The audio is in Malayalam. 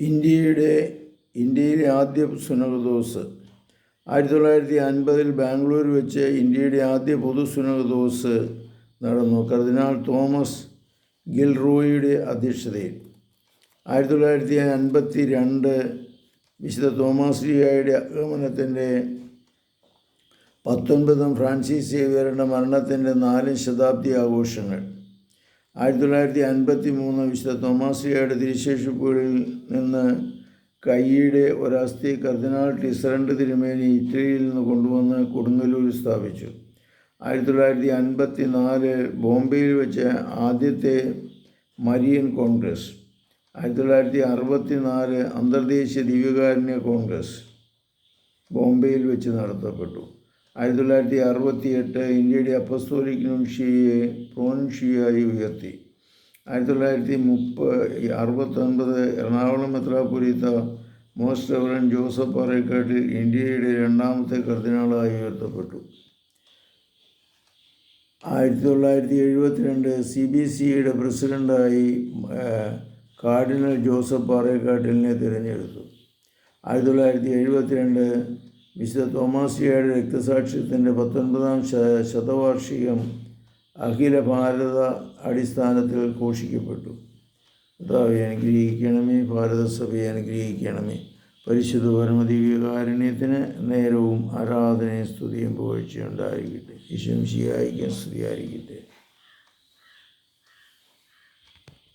ഇന്ത്യയുടെ ഇന്ത്യയിലെ ആദ്യ സുനകദോസ്. ആയിരത്തി തൊള്ളായിരത്തി അൻപതിൽ ബാംഗ്ലൂർ വെച്ച് ഇന്ത്യയുടെ ആദ്യ പൊതു സുനകദോസ് നടന്നു. കർദിനാൾ തോമസ് ഗിൽറോയിയുടെ അധ്യക്ഷതയിൽ. ആയിരത്തി തൊള്ളായിരത്തി അൻപത്തി രണ്ട് വിശുദ്ധ തോമസ് ലിയായുടെ ആഗമനത്തിന്റെ പത്തൊൻപതും ഫ്രാൻസിസ് സേവിയറുടെ മരണത്തിന്റെ നാലും ശതാബ്ദി ആഘോഷങ്ങൾ. ആയിരത്തി തൊള്ളായിരത്തി അൻപത്തി മൂന്ന് വിശുദ്ധ തോമാസിയയുടെ തിരുശേഷിപ്പുകളിൽ നിന്ന് കൈയുടെ ഒരസ്ഥി കർദിനാൾ ടിസറണ്ട് തിരുമേനി ഇറ്റലിയിൽ നിന്ന് കൊണ്ടുവന്ന് കൊടുങ്ങല്ലൂരിൽ സ്ഥാപിച്ചു. ആയിരത്തി തൊള്ളായിരത്തി അൻപത്തി നാല് ബോംബെയിൽ വെച്ച് ആദ്യത്തെ മരിയൻ കോൺഗ്രസ്. ആയിരത്തി തൊള്ളായിരത്തി അറുപത്തി നാല് അന്തർദേശീയ ദിവ്യകാരുണ്യ കോൺഗ്രസ് ബോംബെയിൽ വെച്ച് നടത്തപ്പെട്ടു. ആയിരത്തി തൊള്ളായിരത്തി അറുപത്തി എട്ട് ഇന്ത്യയുടെ അപ്പസ്തോലിക് നുൻഷിയെ പ്രോൻഷിയായി ഉയർത്തി. ആയിരത്തി തൊള്ളായിരത്തി മുപ്പ അറുപത്തൊൻപത് എറണാകുളം മെത്രാപുരീത്ത മോസ്റ്റ് റെവറൻ ജോസഫ് പാറേക്കാട്ടിൽ ഇന്ത്യയുടെ രണ്ടാമത്തെ കർദിനാളായി ഉയർത്തപ്പെട്ടു. ആയിരത്തി തൊള്ളായിരത്തി എഴുപത്തിരണ്ട് സി ബി സിയുടെ പ്രസിഡന്റായി കാർഡിനൽ ജോസഫ് പാറേക്കാട്ടിലിനെ തിരഞ്ഞെടുത്തു. ആയിരത്തി തൊള്ളായിരത്തി എഴുപത്തിരണ്ട് വിശുദ്ധ തോമാസിയയുടെ രക്തസാക്ഷ്യത്തിന്റെ പത്തൊൻപതാം ശതവാർഷികം അഖില ഭാരത അടിസ്ഥാനത്തിൽ ഘോഷിക്കപ്പെട്ടു. കർത്താവെ അനുഗ്രഹിക്കണമേ ഭാരതസഭയെ അനുഗ്രഹിക്കണമേ. പരിശുദ്ധ പരമദിവ്യകാരുണ്യത്തിന് നേരവും ആരാധനയും സ്തുതിയും പുകഴ്ചയുണ്ടായിരിക്കട്ടെ ഈശംശിയായിരിക്കാൻ സ്തുതിയായിരിക്കട്ടെ